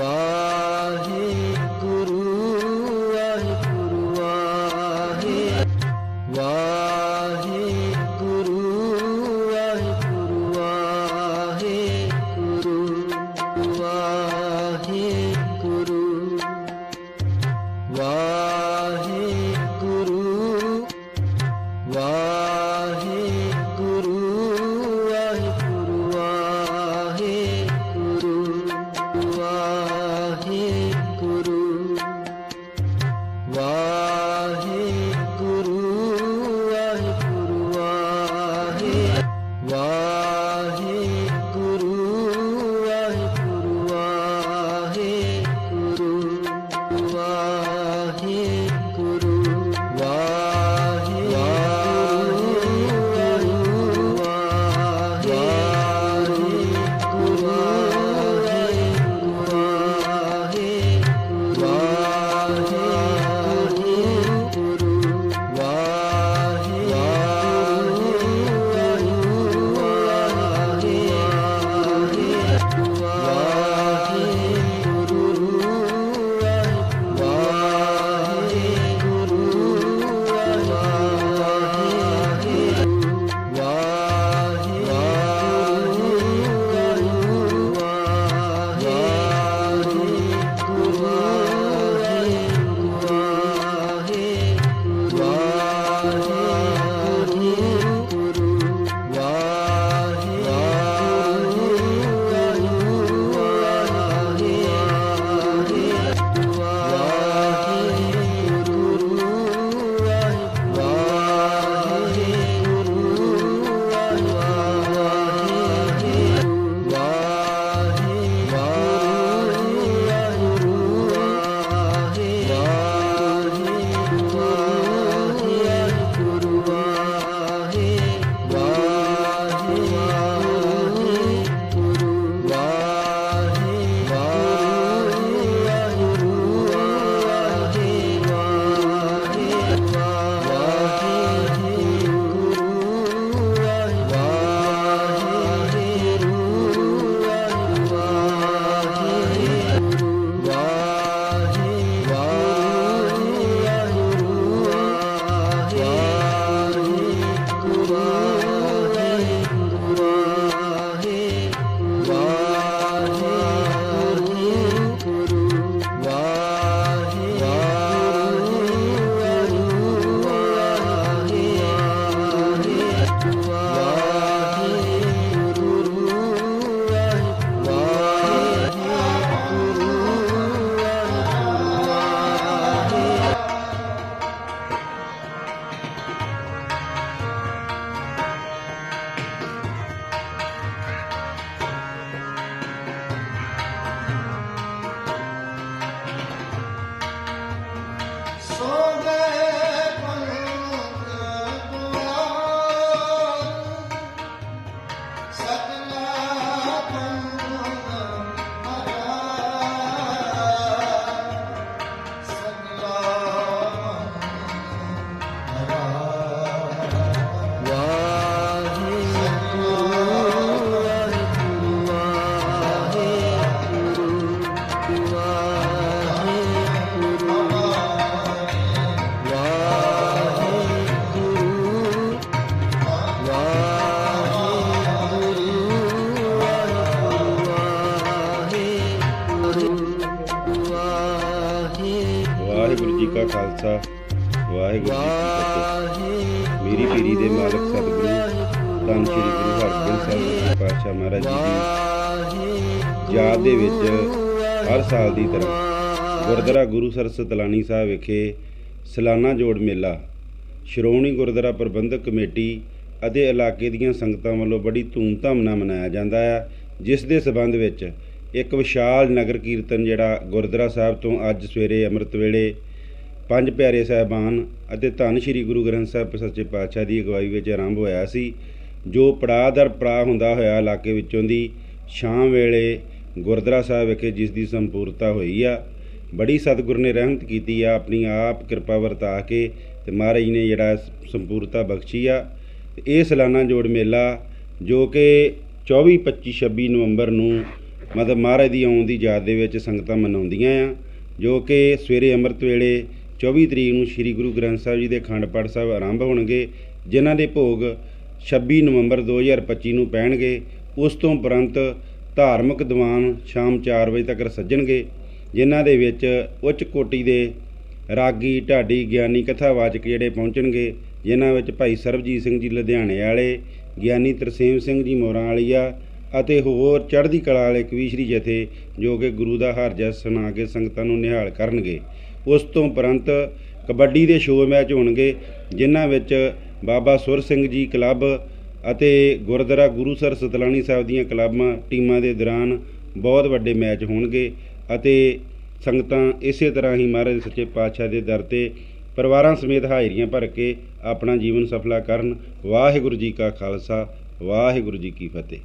Bye. Waheguru ji ਕਾ ਖਾਲਸਾ, ਵਾਹਿਗੁਰੂ ਜੀ ਕੀ ਫਤਿਹ। ਮੇਰੀ ਪੀਰੀ ਦੇ ਮਾਲਕ ਸਤਿਗੁਰੂ, ਧੰਨ ਸ਼੍ਰੀ ਗੁਰੂ ਹਰਗੋਬਿੰਦ ਸਾਹਿਬ ਪਾਤਸ਼ਾਹ ਮਹਾਰਾਜ ਜੀ ਦੀ ਯਾਦ ਦੇ ਵਿੱਚ ਹਰ ਸਾਲ ਦੀ ਤਰ੍ਹਾਂ ਗੁਰਦੁਆਰਾ ਗੁਰੂ ਸਰ ਸਤਲਾਨੀ ਸਾਹਿਬ ਵਿਖੇ ਸਲਾਨਾ ਜੋੜ ਮੇਲਾ, ਸ਼੍ਰੋਮਣੀ ਗੁਰਦੁਆਰਾ ਪ੍ਰਬੰਧਕ ਕਮੇਟੀ ਅਤੇ ਇਲਾਕੇ ਦੀਆਂ ਸੰਗਤਾਂ ਵੱਲੋਂ ਬੜੀ ਧੂਮਧਾਮ ਨਾਲ ਮਨਾਇਆ ਜਾਂਦਾ ਹੈ ਜਿਸ ਦੇ ਸਬੰਧ ਵਿੱਚ ਇੱਕ ਵਿਸ਼ਾਲ ਨਗਰ ਕੀਰਤਨ ਜਿਹੜਾ ਗੁਰਦੁਆਰਾ ਸਾਹਿਬ ਤੋਂ ਅੱਜ ਸਵੇਰੇ ਅੰਮ੍ਰਿਤ ਵੇਲੇ ਪੰਜ ਪਿਆਰੇ ਸਾਹਿਬਾਨ ਅਤੇ ਧੰਨ ਸ਼੍ਰੀ ਗੁਰੂ ਗ੍ਰੰਥ ਸਾਹਿਬ ਸੱਚੇ ਪਾਤਸ਼ਾਹ ਦੀ ਅਗਵਾਈ ਵਿੱਚ ਆਰੰਭ ਹੋਇਆ ਸੀ, ਜੋ ਪੜਾਅ ਦਰ ਪੜਾਅ ਹੁੰਦਾ ਹੋਇਆ ਇਲਾਕੇ ਵਿੱਚੋਂ ਦੀ ਸ਼ਾਮ ਵੇਲੇ ਗੁਰਦੁਆਰਾ ਸਾਹਿਬ ਵਿਖੇ ਜਿਸ ਦੀ ਸੰਪੂਰਤਾ ਹੋਈ ਆ, ਬੜੀ ਸਤਿਗੁਰ ਨੇ ਰਹਿਮਤ ਕੀਤੀ ਆ, ਆਪਣੀ ਆਪ ਕਿਰਪਾ ਵਰਤਾ ਕੇ ਤੇ ਮਹਾਰਾਜ ਨੇ ਜਿਹੜਾ ਸੰਪੂਰਤਾ ਬਖਸ਼ੀ ਆ, ਤੇ ਇਹ ਸਾਲਾਨਾ ਜੋੜ ਮੇਲਾ ਜੋ ਕਿ 24 25 26 ਨਵੰਬਰ ਨੂੰ ਮਤਲਬ ਮਹਾਰਾਜ ਦੀ ਆਉਣ ਦੀ ਯਾਦ ਦੇ ਵਿੱਚ ਸੰਗਤਾਂ ਮਨਾਉਂਦੀਆਂ ਆ, ਜੋ ਕਿ ਸਵੇਰੇ ਅੰਮ੍ਰਿਤ ਵੇਲੇ 24 ਤਰੀਕ ਨੂੰ ਸ੍ਰੀ ਗੁਰੂ ਗ੍ਰੰਥ ਸਾਹਿਬ ਜੀ ਦੇ ਅਖੰਡ ਪਾਠ ਸਾਹਿਬ ਆਰੰਭ ਹੋਣਗੇ, ਜਿਨ੍ਹਾਂ ਦੇ ਭੋਗ 26 ਨਵੰਬਰ 2025 ਨੂੰ ਪੈਣਗੇ, ਉਸ ਤੋਂ ਉਪਰੰਤ ਧਾਰਮਿਕ ਦੀਵਾਨ ਸ਼ਾਮ 4 ਵਜੇ ਤੱਕ ਸੱਜਣਗੇ, ਜਿਨ੍ਹਾਂ ਦੇ ਵਿੱਚ ਉੱਚ ਕੋਟੀ ਦੇ ਰਾਗੀ, ਢਾਡੀ, ਗਿਆਨੀ ਕਥਾਵਾਚਕ ਜਿਹੜੇ ਪਹੁੰਚਣਗੇ, ਜਿਨ੍ਹਾਂ ਵਿੱਚ ਭਾਈ ਸਰਬਜੀਤ ਸਿੰਘ ਜੀ ਲੁਧਿਆਣੇ ਵਾਲੇ, ਗਿਆਨੀ ਤਰਸੇਮ ਸਿੰਘ ਜੀ ਮੋਰਾਂ ਵਾਲੀਆ ਅਤੇ ਹੋਰ ਚੜ੍ਹਦੀ ਕਲਾ ਵਾਲੇ ਕਵੀਸ਼ਰੀ ਜਥੇ, ਜੋ ਕਿ ਗੁਰੂ ਦਾ ਹਰ ਜਸ ਸੁਣਾ ਕੇ ਸੰਗਤਾਂ ਨੂੰ ਨਿਹਾਲ ਕਰਨਗੇ। ਉਸ ਤੋਂ ਉਪਰੰਤ ਕਬੱਡੀ ਦੇ ਸ਼ੋਅ ਮੈਚ ਹੋਣਗੇ, ਜਿਨ੍ਹਾਂ ਵਿੱਚ ਬਾਬਾ ਸੁਰ ਸਿੰਘ ਜੀ ਕਲੱਬ ਅਤੇ ਗੁਰਦੁਆਰਾ ਗੁਰੂਸਰ ਸਤਲਾਣੀ ਸਾਹਿਬ ਦੀਆਂ ਕਲੱਬਾਂ ਟੀਮਾਂ ਦੇ ਦੌਰਾਨ ਬਹੁਤ ਵੱਡੇ ਮੈਚ ਹੋਣਗੇ ਅਤੇ ਸੰਗਤਾਂ ਇਸੇ ਤਰ੍ਹਾਂ ਹੀ ਮਹਾਰਾਜ ਸੱਚੇ ਪਾਤਸ਼ਾਹ ਦੇ ਦਰ ਤੇ ਪਰਿਵਾਰਾਂ ਸਮੇਤ ਹਾਜ਼ਰੀਆਂ ਭਰ ਕੇ ਆਪਣਾ ਜੀਵਨ ਸਫਲਾ ਕਰਨ। ਵਾਹਿਗੁਰੂ ਜੀ ਕਾ ਖਾਲਸਾ, ਵਾਹਿਗੁਰੂ ਜੀ ਕੀ ਫਤਿਹ।